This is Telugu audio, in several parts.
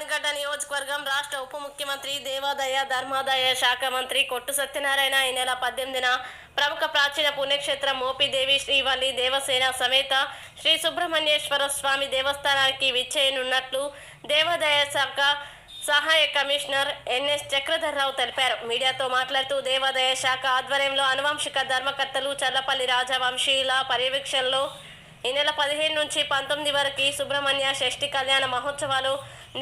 జిల్లా నియోజకవర్గం రాష్ట్ర ఉప ముఖ్యమంత్రి దేవాదాయ ధర్మాదాయ శాఖ మంత్రి కొట్టు సత్యనారాయణ ఈ నెల పద్దెనిమిదిన ప్రముఖ ప్రాచీన పుణ్యక్షేత్రం మోపిదేవి శ్రీవల్లి దేవసేన సమేత శ్రీ సుబ్రహ్మణ్యేశ్వర స్వామి దేవస్థానానికి విచ్చేయనున్నట్లు దేవాదాయ శాఖ సహాయ కమిషనర్ ఎన్ఎస్ చక్రధర్రావు తెలిపారు. మీడియాతో మాట్లాడుతూ దేవాదాయ శాఖ ఆధ్వర్యంలో అనువంశిక ధర్మకర్తలు చల్లపల్లి రాజవంశీయుల పర్యవేక్షణలో ఈ నెల పదిహేను నుంచి పంతొమ్మిది వరకు సుబ్రహ్మణ్య షష్ఠి కళ్యాణ మహోత్సవాలు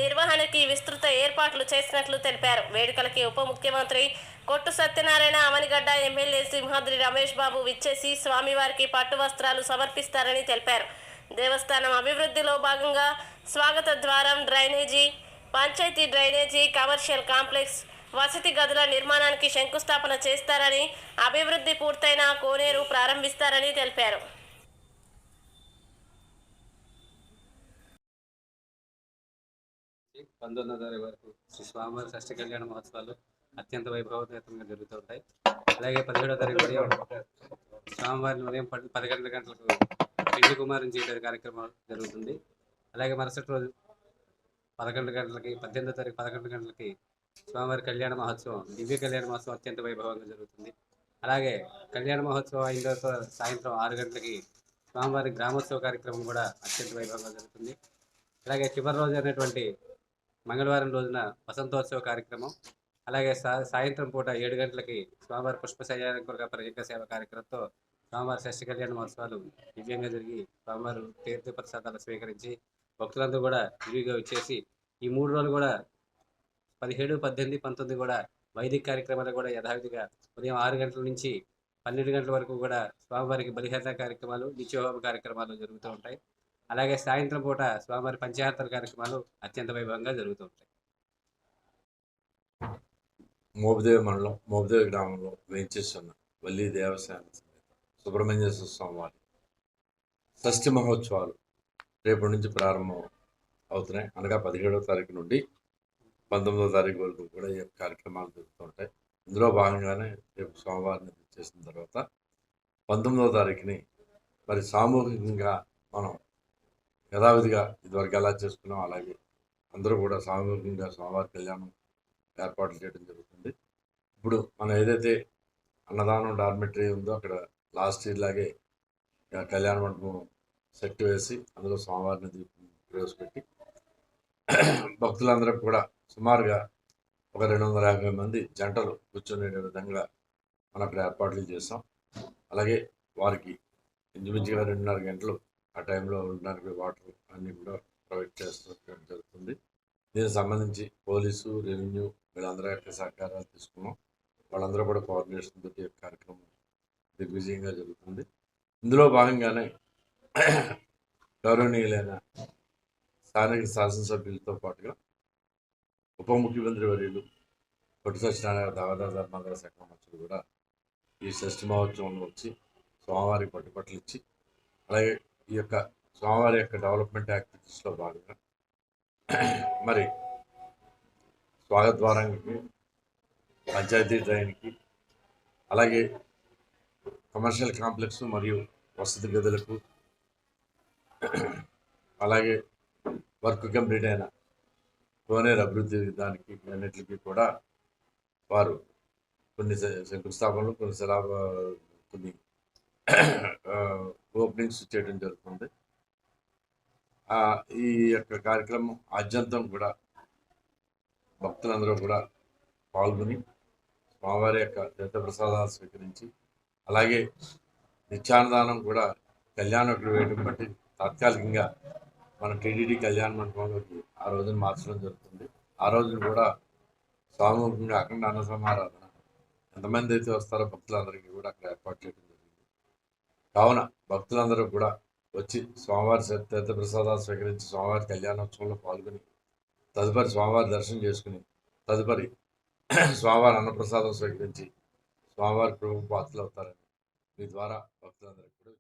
నిర్వహణకి విస్తృత ఏర్పాట్లు చేసినట్లు తెలిపారు. వేడుకలకి ఉప ముఖ్యమంత్రి కొట్టు సత్యనారాయణ అవనిగడ్డ ఎమ్మెల్యే సింహాద్రి రమేష్ బాబు విచ్చేసి స్వామివారికి పట్టు వస్త్రాలు సమర్పిస్తారని తెలిపారు. దేవస్థానం అభివృద్ధిలో భాగంగా స్వాగత ద్వారం drainage panchayat drainage commercial complex వసతి గదుల నిర్మాణానికి శంకుస్థాపన చేస్తారని అభివృద్ధి పూర్తయిన కోనేరు ప్రారంభిస్తారని తెలిపారు. పంతొమ్మిదో తారీఖు వరకు శ్రీ స్వామివారి షష్ఠ కళ్యాణ మహోత్సవాలు అత్యంత వైభవోపేతంగా జరుగుతుంటాయి. అలాగే పదిహేడో తారీఖు ఉదయం స్వామివారిని ఉదయం పది పదకొండు గంటలకు పెళ్ళి కుమారం చేయడం కార్యక్రమం జరుగుతుంది. అలాగే మరుసటి రోజు పదకొండు గంటలకి పద్దెనిమిదో తారీఖు పదకొండు గంటలకి స్వామివారి కళ్యాణ మహోత్సవం దివ్య కళ్యాణ మహోత్సవం అత్యంత వైభవంగా జరుగుతుంది. అలాగే కళ్యాణ మహోత్సవం అయిన తర్వాత సాయంత్రం ఆరు గంటలకి స్వామివారి గ్రామోత్సవ కార్యక్రమం కూడా అత్యంత వైభవంగా జరుగుతుంది. అలాగే చివరి రోజు అనేటువంటి మంగళవారం రోజున వసంతోత్సవ కార్యక్రమం అలాగే సాయంత్రం పూట ఏడు గంటలకి స్వామివారి పుష్ప శయ్యాలంకురగా ప్రజల సేవ కార్యక్రమంతో స్వామివారి షష్ఠి కళ్యాణ మహోత్సవాలు దివ్యంగా జరిగి స్వామివారు తీర్థ ప్రసాదాలు స్వీకరించి భక్తులందరూ కూడా విరివిగా వచ్చేసి ఈ మూడు రోజులు కూడా పదిహేడు పద్దెనిమిది పంతొమ్మిది కూడా వైదిక కార్యక్రమాలు కూడా యథావిధిగా ఉదయం ఆరు గంటల నుంచి పన్నెండు గంటల వరకు కూడా స్వామివారికి బలిహేత కార్యక్రమాలు నిత్యోహోమ కార్యక్రమాలు జరుగుతూ ఉంటాయి. అలాగే సాయంత్రం పూట స్వామివారి పంచహారతల కార్యక్రమాలు అత్యంత వైభవంగా జరుగుతూ ఉంటాయి. మోబుదేవి మండలం మోబుదేవి గ్రామంలో వేయించేస్తున్న వల్లి దేవసేన సమేత సుబ్రహ్మణ్యేశ్వర స్వామివారి షష్ఠి మహోత్సవాలు రేపటి నుంచి ప్రారంభం అవుతున్నాయి. అనగా పదిహేడవ తారీఖు నుండి పంతొమ్మిదవ తారీఖు వరకు కూడా ఈ కార్యక్రమాలు జరుగుతుంటాయి ఇందులో భాగంగానే రేపు సోమవారం చేసిన తర్వాత పంతొమ్మిదవ తారీఖుని మరి సామూహికంగా మనం యథావిధిగా ఇదివరకు ఎలా చేసుకున్నాం అలాగే అందరూ కూడా సామూహికంగా స్వామివారి కళ్యాణం ఏర్పాట్లు చేయడం జరుగుతుంది. ఇప్పుడు మనం ఏదైతే అన్నదానం డార్మెటరీ ఉందో అక్కడ లాస్ట్ ఇయర్ లాగే కళ్యాణ మండపం సెట్ వేసి అందులో స్వామివారిని దీపం ప్రవేశపెట్టి భక్తులందరూ కూడా సుమారుగా ఒక రెండు వందల యాభై మంది జంటలు కూర్చునే విధంగా మనం అక్కడ ఏర్పాట్లు చేసాం అలాగే వారికి ఇంచుమించుగా రెండున్నర గంటలు ఆ టైంలో ఉండడానికి వాటర్ అన్నీ కూడా ప్రొవైడ్ చేస్తున్నట్టు జరుగుతుంది. దీనికి సంబంధించి పోలీసు రెవెన్యూ వీళ్ళందరూ యొక్క సహకారాలు తీసుకున్నాం. వాళ్ళందరూ కూడా కోఆర్డినేషన్ తోటి కార్యక్రమం దిగ్విజయంగా జరుగుతుంది. ఇందులో భాగంగానే గౌరవనీయులైన స్థానిక శాసనసభ్యులతో పాటుగా ఉప ముఖ్యమంత్రి వర్యులు కొట్టు సత్యనారాయణ దావదా ధర్మాదాయ శాఖ మంత్రులు కూడా ఈ షష్ఠి మహోత్సవంలో వచ్చి స్వామివారికి పట్టుబట్టలు ఇచ్చి అలాగే ఈ యొక్క స్వామివారి యొక్క డెవలప్మెంట్ యాక్టివిటీస్లో భాగంగా మరి స్వాగద్వారానికి పంచాయతీ డ్రైన్కి అలాగే కమర్షియల్ కాంప్లెక్స్ మరియు వసతి గదులకు అలాగే వర్క్ కంప్లీట్ అయిన కోనేరు అభివృద్ధి దానికి అన్నిటికీ కూడా వారు కొన్ని శంకుస్థాపనలు కొన్ని శిలా కొన్ని ఓపెనింగ్స్ చేయడం జరుగుతుంది. ఈ యొక్క కార్యక్రమం ఆద్యంతం కూడా భక్తులందరూ కూడా పాల్గొని స్వామివారి యొక్క తీర్థప్రసాదాలు స్వీకరించి అలాగే నిత్యాన్నదానం కూడా కళ్యాణకుడు వేయడం బట్టి తాత్కాలికంగా మన టీడీడీ కళ్యాణ మండపంలోకి ఆ రోజున మార్చడం జరుగుతుంది. ఆ రోజున కూడా సామూహికంగా అఖండ అన్న సమారాధన ఎంతమంది అయితే వస్తారో భక్తులందరికీ కూడా అక్కడ ఏర్పాటు చేయడం జరుగుతుంది. కావున భక్తులందరూ కూడా వచ్చి స్వామివారి తీర్థప్రసాదాలు స్వీకరించి స్వామివారి కళ్యాణోత్సవంలో పాల్గొని తదుపరి స్వామివారి దర్శనం చేసుకుని తదుపరి స్వామివారి అన్నప్రసాదం స్వీకరించి స్వామివారి ప్రభు పాత్రలు అవుతారని మీ ద్వారా భక్తులందరికీ కూడా